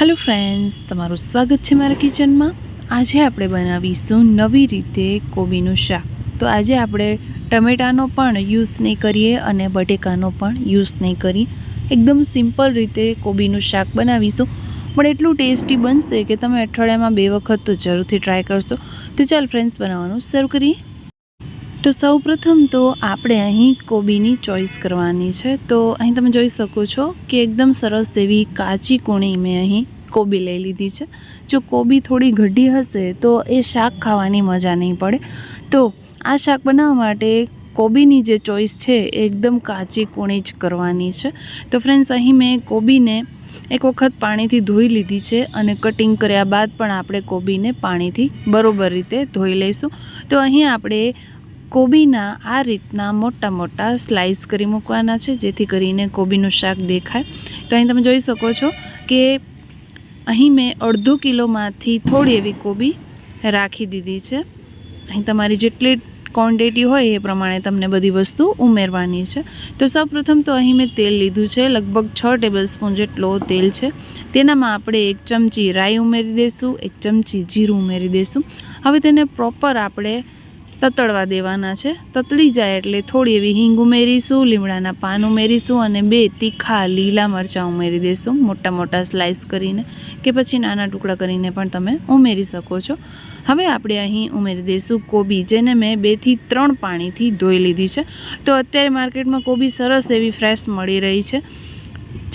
Hello friends તમારું સ્વાગત છે મારા કિચનમાં. આજે આપણે બનાવીશું નવી રીતે કોબીનું શાક. તો આજે આપણે ટમેટાનો પણ યુઝ નહીં કરીએ અને બટેકાનો પણ યુઝ નહીં કરીએ. એકદમ સિમ્પલ રીતે કોબીનું શાક બનાવીશું. પણ એટલું ટેસ્ટી બનશે કે તમે અઠવાડિયામાં બે વખત તો જરૂરથી ટ્રાય કરશો. તો ચાલ ફ્રેન્ડ્સ બનાવવાનું શરૂ કરીએ. તો સૌપ્રથમ તો આપણે અહીં કોબીની ચોઈસ કરવાની છે. તો અહીં તમે જોઈ શકો છો કે એકદમ સરસ એવી કાચી કોણી મેં અહીં કોબી લઈ લીધી છે. જો કોબી થોડી ઘડી હશે તો એ શાક ખાવાની મજા નહીં પડે. તો આ શાક બનાવવા માટે કોબીની જે ચોઈસ છે એકદમ કાચી કોણી જ કરવાની છે. તો ફ્રેન્ડ્સ, અહીં મેં કોબીને એક વખત પાણીથી ધોઈ લીધી છે અને કટિંગ કર્યા બાદ પણ આપણે કોબીને પાણીથી બરોબર રીતે ધોઈ લઈશું. તો અહીં આપણે કોબીના આ રીતના મોટા મોટા સ્લાઇસ કરી મૂકવાના છે, જેથી કરીને કોબીનું શાક દેખાય. તો અહીં તમે જોઈ શકો છો કે અહીં મેં અડધો કિલોમાંથી થોડી એવી કોબી રાખી દીધી છે. અહીં તમારી જેટલી ક્વોન્ટિટી હોય એ પ્રમાણે તમને બધી વસ્તુ ઉમેરવાની છે. તો સૌપ્રથમ તો અહીં મેં તેલ લીધું છે, લગભગ છ ટેબલ સ્પૂન જેટલો તેલ છે. તેનામાં આપણે એક ચમચી રાઈ ઉમેરી દઈશું એક ચમચી જીરું ઉમેરી દઈશું હવે તેને પ્રોપર આપણે તતડવા દેવાના છે. તતડી જાય એટલે થોડી એવી હિંગ ઉમેરીશું, લીમડાના પાન ઉમેરીશું અને બે તીખા લીલા મરચાં ઉમેરી દઈશું મોટા મોટા સ્લાઇસ કરીને કે પછી નાના ટુકડા કરીને પણ તમે ઉમેરી શકો છો. હવે આપણે અહીં ઉમેરી દઈશું કોબી, જેને મેં બેથી ત્રણ પાણીથી ધોઈ લીધી છે. તો અત્યારે માર્કેટમાં કોબી સરસ એવી ફ્રેશ મળી રહી છે.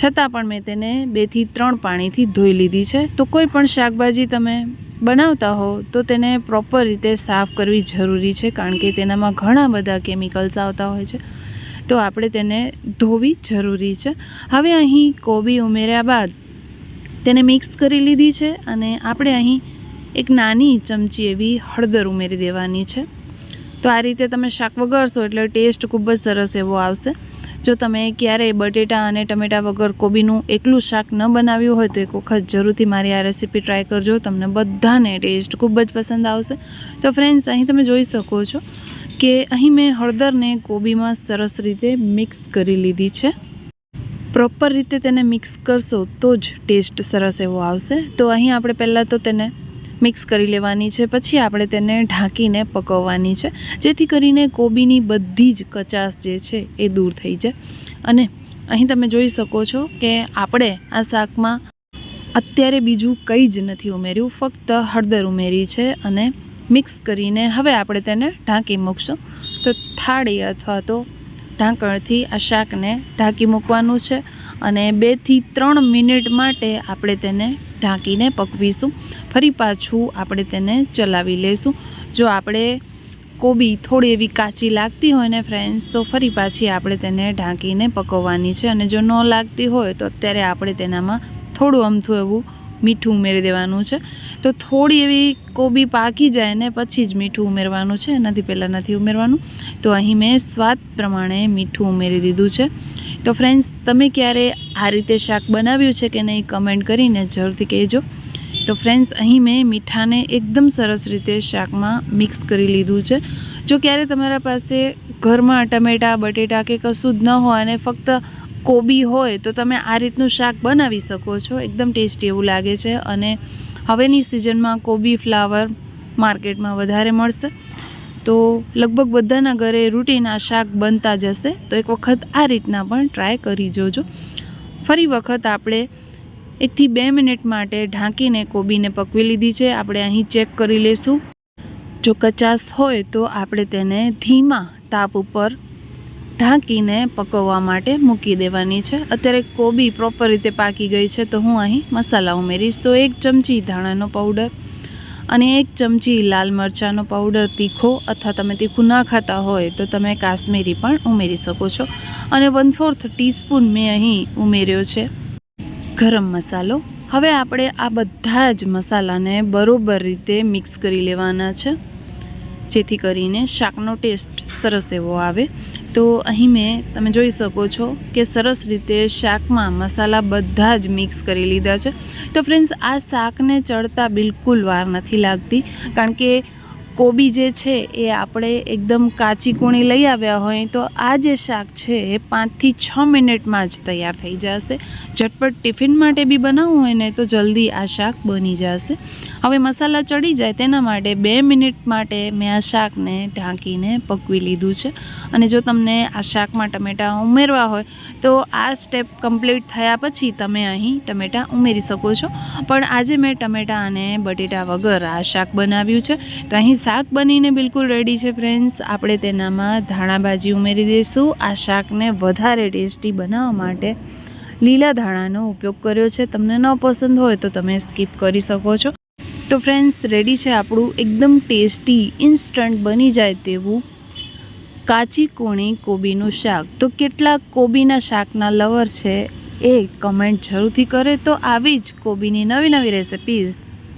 છતાં પણ મેં તેને બેથી ત્રણ પાણીથી ધોઈ લીધી છે. તો કોઈ પણ શાકભાજી તમે બનાવતા હો, તો તેને પ્રોપર રીતે સાફ કરવી જરૂરી છે, કારણ કે તેનામાં ઘણા બધા કેમિકલ્સ આવતા હોય છે. તો આપણે તેને ધોવી જરૂરી છે. હવે અહીં કોબી ઉમેર્યા બાદ તેને મિક્સ કરી લીધી છે અને આપણે અહીં એક નાની ચમચી એવી હળદર ઉમેરી દેવાની છે. તો આ રીતે તમે શાક વગાડશો એટલે ટેસ્ટ ખૂબ જ સરસ એવો આવશે. જો તમે ક્યારેય બટેટા અને ટમેટા વગર કોબીનું એકલું શાક ન બનાવ્યું હોય તો એક વખત જરૂરથી મારી આ રેસીપી ટ્રાય કરજો. તમને બધાને ટેસ્ટ ખૂબ જ પસંદ આવશે. તો ફ્રેન્ડ્સ અહીં તમે જોઈ શકો છો કે અહીં મેં હળદરને કોબીમાં સરસ રીતે મિક્સ કરી લીધી છે. પ્રોપર રીતે તેને મિક્સ કરશો તો જ ટેસ્ટ સરસ એવો આવશે. તો અહીં આપણે પહેલાં તો તેને મિક્સ કરી લેવાની છે. પછી આપણે તેને ઢાંકીને પકવવાની છે. જેથી કરીને કોબીની બધી જ કચાશ જે છે એ દૂર થઈ જાય. અને અહીં તમે જોઈ શકો છો કે આપણે આ શાકમાં અત્યારે બીજું કંઈ જ નથી ઉમેર્યું. ફક્ત હળદર ઉમેરી છે અને મિક્સ કરીને હવે આપણે તેને ઢાંકી મૂકશું. તો થાળી અથવા તો ઢાંકણથી આ શાકને ઢાંકી મૂકવાનું છે. અને બેથી ત્રણ મિનિટ માટે આપણે તેને ઢાંકીને પકવીશું. ફરી પાછું આપણે તેને ચલાવી લઈશું જો આપણે કોબી થોડી એવી કાચી લાગતી હોય ને ફ્રેન્ડ્સ તો ફરી પાછી આપણે તેને ઢાંકીને પકવવાની છે. અને જો ન લાગતી હોય, તો અત્યારે આપણે તેનામાં થોડું અમથું એવું મીઠું ઉમેરી દેવાનું છે. તો થોડી એવી કોબી પાકી જાય ને પછી જ મીઠું ઉમેરવાનું છે. એનાથી પહેલાં નથી ઉમેરવાનું. તો અહીં મેં સ્વાદ પ્રમાણે મીઠું ઉમેરી દીધું છે. તો ફ્રેન્ડ્સ તમે ક્યારે આ રીતે શાક બનાવ્યું છે કે નહીં કમેન્ટ કરીને જરૂરથી કહેજો. તો ફ્રેન્ડ્સ અહીં મેં મીઠાને એકદમ સરસ રીતે શાકમાં મિક્સ કરી લીધું છે. જો ક્યારે તમારા પાસે ઘરમાં ટમેટાં, બટેટા કે કશું જ ન હોય અને ફક્ત કોબી હોય, તો તમે આ રીતનું શાક બનાવી શકો છો. એકદમ ટેસ્ટી એવું લાગે છે અને હવેની સિઝનમાં કોબી ફ્લાવર માર્કેટમાં વધારે મળશે. તો લગભગ બધાના ઘરે રૂટીન શાક બનતા જ હશે તો એક વખત આ રીતના પણ ટ્રાય કરી જોજો. ફરી વખત આપણે એકથી બે મિનિટ માટે ઢાંકીને કોબીને પકવી લીધી છે. આપણે અહીં ચેક કરી લઈશું જો કચાસ હોય તો આપણે તેને ધીમા તાપ ઉપર ઢાંકીને પકવવા માટે મૂકી દેવાની છે. અત્યારે કોબી પ્રોપર રીતે પાકી ગઈ છે તો હું અહીં મસાલા ઉમેરીશ. તો એક ચમચી ધાણાનો પાવડર અને એક ચમચી લાલ મરચાંનો પાવડર તીખો અથવા તમે તીખું ના ખાતા હોય તો તમે કાશ્મીરી પણ ઉમેરી શકો છો. અને વન ફોર્થ ટીસ્પૂન મેં અહીં ઉમેર્યો છે. ગરમ મસાલો. હવે આપણે આ બધા જ મસાલાને બરોબર રીતે મિક્સ કરી લેવાના છે. જેથી કરીને શાકનો ટેસ્ટ સરસ એવો આવે. તો અહીં મેં તમે જોઈ શકો છો કે સરસ રીતે શાકમાં મસાલા બધા જ મિક્સ કરી લીધા છે. તો ફ્રેન્ડ્સ, આ શાકને ચડતા બિલકુલ વાર નથી લાગતી, કારણ કે કોબી જે છે એ આપણે એકદમ કાચી કૂણી લઈ આવ્યા હોય તો આ જે શાક છે એ પાંચથી છ મિનિટમાં જ તૈયાર થઈ જશે. ઝટપટ ટિફિન માટે બી બનાવવું હોય ને તો જલ્દી આ શાક બની જશે. હવે મસાલા ચડી જાય તેના માટે બે મિનિટ માટે મેં આ શાકને ઢાંકીને પકવી લીધું છે. અને જો તમને આ શાકમાં ટમેટાં ઉમેરવા હોય તો આ સ્ટેપ કમ્પ્લીટ થયા પછી તમે અહીં ટમેટાં ઉમેરી શકો છો. પણ આજે મેં ટમેટાં અને બટેટા વગર આ શાક બનાવ્યું છે. તો અહીં શાક બનીને બિલકુલ રેડી છે ફ્રેન્ડ્સ આપણે તેનામાં ધાણાભાજી ઉમેરી દઈશું. આ શાકને વધારે ટેસ્ટી બનાવવા માટે લીલા ધાણાનો ઉપયોગ કર્યો છે. તમને ન પસંદ હોય તો તમે સ્કીપ કરી શકો છો. તો ફ્રેન્ડ્સ રેડી છે આપણું એકદમ ટેસ્ટી ઇન્સ્ટન્ટ બની જાય તેવું કાચી કોણી કોબીનું શાક. તો કેટલા કોબીના શાકના લવર છે એ કમેન્ટ જરૂરથી કરે. તો આવી જ કોબીની નવી નવી રેસિપીઝ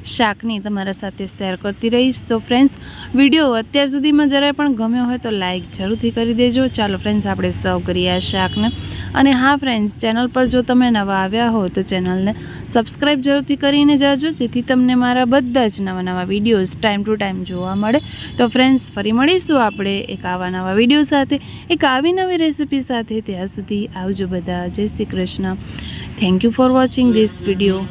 શાકની તમારા સાથે શેર કરતી રહીશ. તો ફ્રેન્ડ્સ વીડિયો અત્યાર સુધીમાં જરાય પણ ગમ્યો હોય તો લાઇક જરૂરથી કરી દેજો. ચાલો ફ્રેન્ડ્સ આપણે સર્વ કરીએ આ શાકને. અને હા ફ્રેન્ડ્સ ચેનલ પર જો તમે નવા આવ્યા હો તો ચેનલને સબસ્ક્રાઈબ જરૂરથી કરીને જાજો. જેથી તમને મારા બધા જ નવા નવા વિડીયોઝ ટાઈમ ટુ ટાઈમ જોવા મળે. તો ફ્રેન્ડ્સ ફરી મળીશું આપણે એક આવા નવા વીડિયો સાથે, એક આવી નવી રેસિપી સાથે. ત્યાં સુધી આવજો બધા. જય Shri Krishna. Thank you for watching this video